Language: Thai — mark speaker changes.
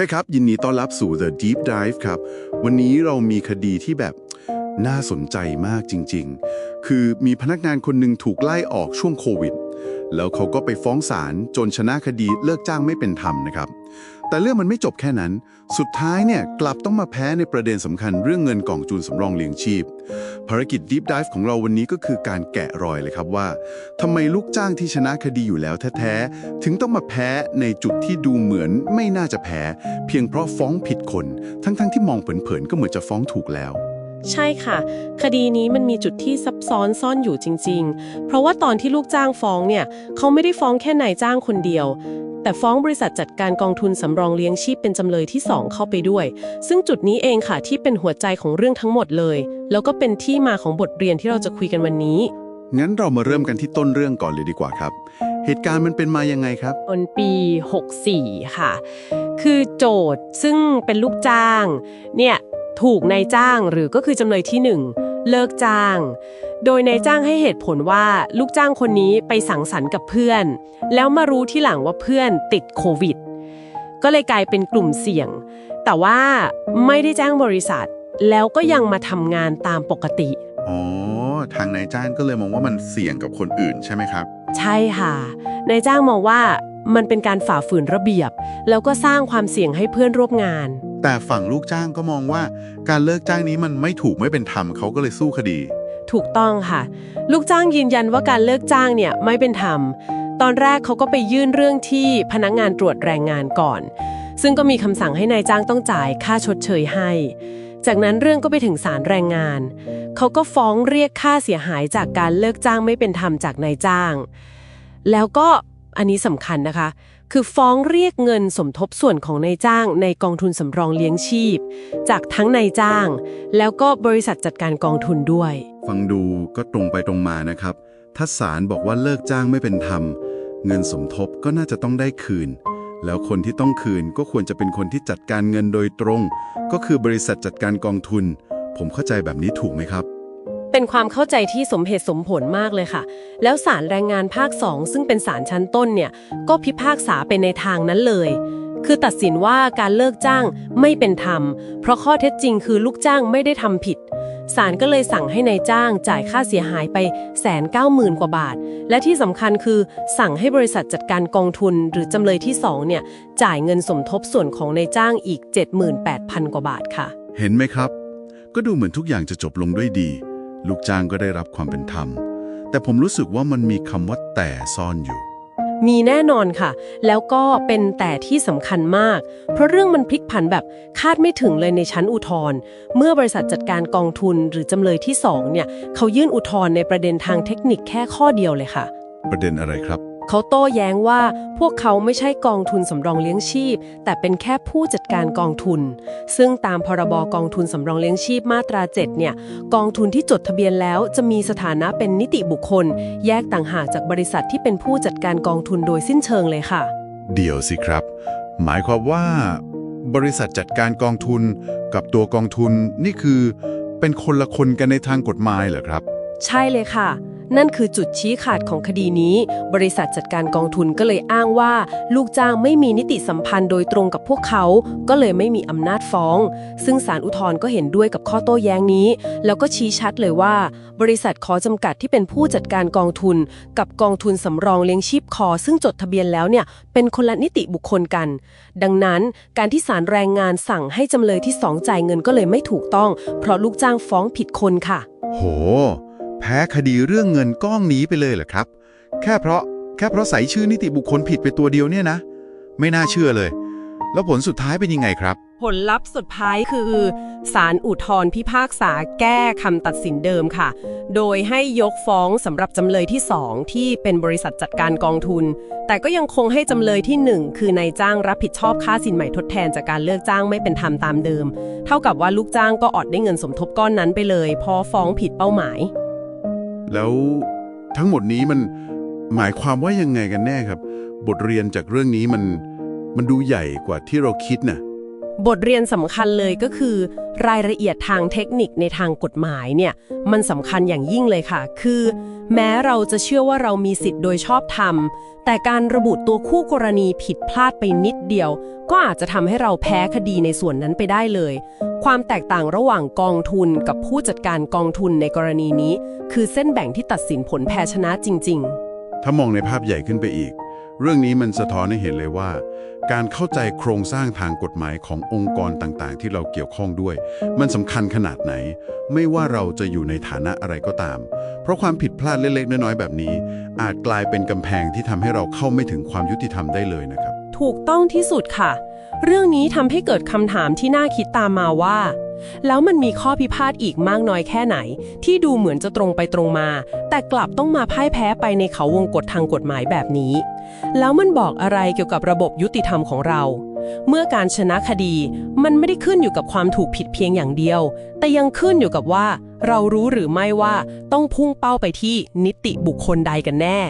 Speaker 1: ช่ครับ ยินดีต้อนรับสู่ The Deep Dive ครับ วันนี้เรามีคดีที่แบบน่าสนใจมากจริง ๆ คือมีพนักงานคนหนึ่งถูกไล่ออกช่วงโควิด แล้วเขาก็ไปฟ้องศาลจนชนะคดีเลิกจ้างไม่เป็นธรรมนะครับ แต่เรื่องมันไม่จบแค่นั้น สุดท้ายเนี่ยกลับต้องมาแพ้ในประเด็นสำคัญเรื่องเงินกล่องทุนสำรองเลี้ยงชีพ ภารกิจ Deep Dive ของเราวันนี้ก็คือการแกะรอยเลยครับว่าทำไมลูกจ้างที่ชนะคดีอยู่แล้วแท้ๆถึงต้องมาแพ้ในจุดที่ดูเหมือนไม่น่าจะแพ้ เพียงเพราะฟ้องผิดคน ทั้งๆที่มองเผินๆก็เหมือนจะฟ้องถูกแล้ว
Speaker 2: ใช่ค่ะ คดีนี้มันมีจุดที่ซับซ้อนซ่อนอยู่จริง ๆ เพราะว่าตอนที่ลูกจ้างฟ้องเนี่ย เขาไม่ได้ฟ้องแค่นายจ้างคนเดียว แต่ฟ้องบริษัทจัดการกองทุนสำรองเลี้ยงชีพเป็นจำเลยที่ 2 เข้าไปด้วย ซึ่งจุดนี้เองค่ะที่เป็นหัวใจของเรื่องทั้งหมดเลย แล้วก็เป็นที่มาของบทเรียนที่เราจะคุยกันวันนี้
Speaker 1: งั้นเรามาเริ่มกันที่ต้นเรื่องก่อนเลยดีกว่าครับ เหตุการณ์มันเป็นมายังไงครับ
Speaker 2: ตอนปี 64 ค่ะ คือโจทย์ซึ่งเป็นลูกจ้าง เนี่ย ถูกนายจ้างหรือก็คือจำเลยที่หนึ่งเลิกจ้าง โดยนายจ้างให้เหตุผลว่าลูกจ้างคนนี้ไปสังสรรค์กับเพื่อน แล้วมารู้ที่หลังว่าเพื่อนติดโควิด ก็เลยกลายเป็นกลุ่มเสี่ยง แต่ว่าไม่ได้แจ้งบริษัท แล้วก็ยังมาทำงานตามปกติ
Speaker 1: อ๋อ ทางนายจ้างก็เลยมองว่ามันเสี่ยงกับคนอื่นใช่ไหมครับ
Speaker 2: ใช่ค่ะ นายจ้างมองว่ามันเป็นการฝ่าฝืนระเบียบ แล้วก็สร้างความเสี่ยงให้เพื่อนร่วมงาน
Speaker 1: แต่ฝั่งลูกจ้างก็มองว่าการเลิกจ้างนี้มันไม่ถูกไม่เป็นธรรมเขาก็เลยสู้คดี
Speaker 2: ถูกต้องค่ะ ลูกจ้างยืนยันว่าการเลิกจ้างเนี่ยไม่เป็นธรรม ตอนแรกเขาก็ไปยื่นเรื่องที่พนักงานตรวจแรงงานก่อน ซึ่งก็มีคำสั่งให้นายจ้างต้องจ่ายค่าชดเชยให้ จากนั้นเรื่องก็ไปถึงศาลแรงงาน เขาก็ฟ้องเรียกค่าเสียหายจากการเลิกจ้างไม่เป็นธรรมจากนายจ้าง แล้วก็อันนี้สำคัญนะคะ คือฟ้องเรียกเงินสมทบส่วนของนายจ้างในกองทุนสำรองเลี้ยงชีพ จากทั้งนายจ้าง แล้วก็บริษัทจัดการกองทุนด้วย
Speaker 1: ฟังดูก็ตรงไปตรงมานะครับ ถ้าศาลบอกว่าเลิกจ้างไม่เป็นธรรม เงินสมทบก็น่าจะต้องได้คืน แล้วคนที่ต้องคืนก็ควรจะเป็นคนที่จัดการเงินโดยตรง ก็คือบริษัทจัดการกองทุน ผมเข้าใจแบบนี้ถูกไหมครับ
Speaker 2: เป็นความเข้าใจที่สมเหตุสมผลมากเลยค่ะ แล้วศาลแรงงานภาค 2 ซึ่งเป็นศาลชั้นต้นเนี่ย ก็พิพากษาไปในทางนั้นเลย คือตัดสินว่าการเลิกจ้างไม่เป็นธรรม เพราะข้อเท็จจริงคือลูกจ้างไม่ได้ทำผิดศาลก็เลยสั่งให้ในายจ้างจ่ายค่าเสียหายไปแสนเก้าหมื่นกว่าบาท และที่สำคัญคือสั่งให้บริษัทจัดการกองทุนหรือจำเลยที่สองเนี่ยจ่ายเงินสมทบส่วนของนายจ้างอีก 78,000 กว่าบาทค่ะ
Speaker 1: เห็นไหมครับ ก็ดูเหมือนทุกอย่างจะจบลงด้วยดี ลูกจ้างก็ได้รับความเป็นธรรม แต่ผมรู้สึกว่ามันมีคำว่าแต่ซ่อนอยู่
Speaker 2: มีแน่นอนค่ะ แล้วก็เป็นแต่ที่สำคัญมาก เพราะเรื่องมันพลิกผันแบบคาดไม่ถึงเลยในชั้นอุทธรณ์เมื่อบริษัทจัดการกองทุนหรือจำเลยที่2เนี่ยเขายื่นอุทธรณ์ในประเด็นทางเทคนิคแค่ข้อเดียวเลยค่ะ
Speaker 1: ประเด็นอะไรครับ
Speaker 2: เขาโต้แย้งว่าพวกเขาไม่ใช่กองทุนสำรองเลี้ยงชีพ แต่เป็นแค่ผู้จัดการกองทุน ซึ่งตามพรบกองทุนสำรองเลี้ยงชีพมาตรา7เนี่ยกองทุนที่จดทะเบียนแล้วจะมีสถานะเป็นนิติบุคคล แยกต่างหากจากบริษัทที่เป็นผู้จัดการกองทุนโดยสิ้นเชิงเลยค่ะ
Speaker 1: เดี๋ยวสิครับ หมายความว่า บริษัทจัดการกองทุน กับตัวกองทุนนี่คือ เป็นคนละคนกันในทางกฎหมายเหรอครับ
Speaker 2: ใช่เลยค่ะ นั่นคือจุดชี้ขาดของคดีนี้ บริษัทจัดการกองทุนก็เลยอ้างว่า ลูกจ้างไม่มีนิติสัมพันธ์โดยตรงกับพวกเขา ก็เลยไม่มีอำนาจฟ้อง ซึ่งศาลอุทธรณ์ก็เห็นด้วยกับข้อโต้แย้งนี้ แล้วก็ชี้ชัดเลยว่า บริษัทขอจำกัดที่เป็นผู้จัดการกองทุน กับกองทุนสำรองเลี้ยงชีพคอ ซึ่งจดทะเบียนแล้วเนี่ยเป็นคนละนิติบุคคลกัน ดังนั้นการที่ศาลแรงงานสั่งให้จำเลยที่สองจ่ายเงินก็เลยไม่ถูกต้อง เพราะลูกจ้างฟ้องผิดคนค่ะ
Speaker 1: โหแพ้คดีเรื่องเงินก้องนี้ไปเลยเหรอครับ แค่เพราะแค่เพราะใส่ชื่อนิติบุคคลผิดไปตัวเดียวเนี่ยนะ ไม่น่าเชื่อเลย แล้วผลสุดท้ายเป็นยังไงครับ
Speaker 2: ผลลัพธ์สุดท้ายคือศาลอุทธรพิพากษาแก้คำตัดสินเดิมค่ะ โดยให้ยกฟ้องสำหรับจำเลยที่2ที่เป็นบริษัทจัดการกองทุน แต่ก็ยังคงให้จำเลยที่1คือนายจ้างรับผิดชอบค่าสินใหม่ทดแทนจากการเลิกจ้างไม่เป็นธรรมตามเดิม เท่ากับว่าลูกจ้างก็อดได้เงินสมทบก้อนนั้นไปเลยเพราะฟ้องผิดเป้าหมาย
Speaker 1: แล้วทั้งหมดนี้มันหมายความว่ายังไงกันแน่ครับ บทเรียนจากเรื่องนี้มันมันดูใหญ่กว่าที่เราคิดนะ
Speaker 2: บทเรียนสำคัญเลยก็คือ รายละเอียดทางเทคนิคในทางกฎหมายเนี่ยมันสำคัญอย่างยิ่งเลยค่ะ คือ แม้เราจะเชื่อว่าเรามีสิทธิ์โดยชอบธรรม แต่การระบุตัวคู่กรณีผิดพลาดไปนิดเดียว ก็อาจจะทำให้เราแพ้คดีในส่วนนั้นไปได้เลย ความแตกต่างระหว่างกองทุนกับผู้จัดการกองทุนในกรณีนี้ คือเส้นแบ่งที่ตัดสินผลแพ้ชนะจริง ๆ
Speaker 1: ถ้ามองในภาพใหญ่ขึ้นไปอีก เรื่องนี้มันสะท้อนให้เห็นเลยว่า การเข้าใจโครงสร้างทางกฎหมายขององค์กรต่างๆ ที่เราเกี่ยวข้องด้วย มันสำคัญขนาดไหน ไม่ว่าเราจะอยู่ในฐานะอะไรก็ตาม เพราะความผิดพลาดเล็กๆ น้อยๆ แบบนี้ อาจกลายเป็นกำแพงที่ทำให้เราเข้าไม่ถึงความยุติธรรมได้เลยนะครับ
Speaker 2: ถูกต้องที่สุดค่ะ เรื่องนี้ทำให้เกิดคำถามที่น่าคิดตามมาว่า แล้วมันมีข้อพิพาทอีกมากน้อยแค่ไหน ที่ดูเหมือนจะตรงไปตรงมา แต่กลับต้องมาพ่ายแพ้ไปในเขาวงกฏทางกฎหมายแบบนี้ แล้วมันบอกอะไรเกี่ยวกับระบบยุติธรรมของเรา เมื่อการชนะคดี มันไม่ได้ขึ้นอยู่กับความถูกผิดเพียงอย่างเดียว แต่ยังขึ้นอยู่กับว่า เรารู้หรือไม่ว่าต้องพุ่งเป้าไปที่นิติบุคคลใดกันแน่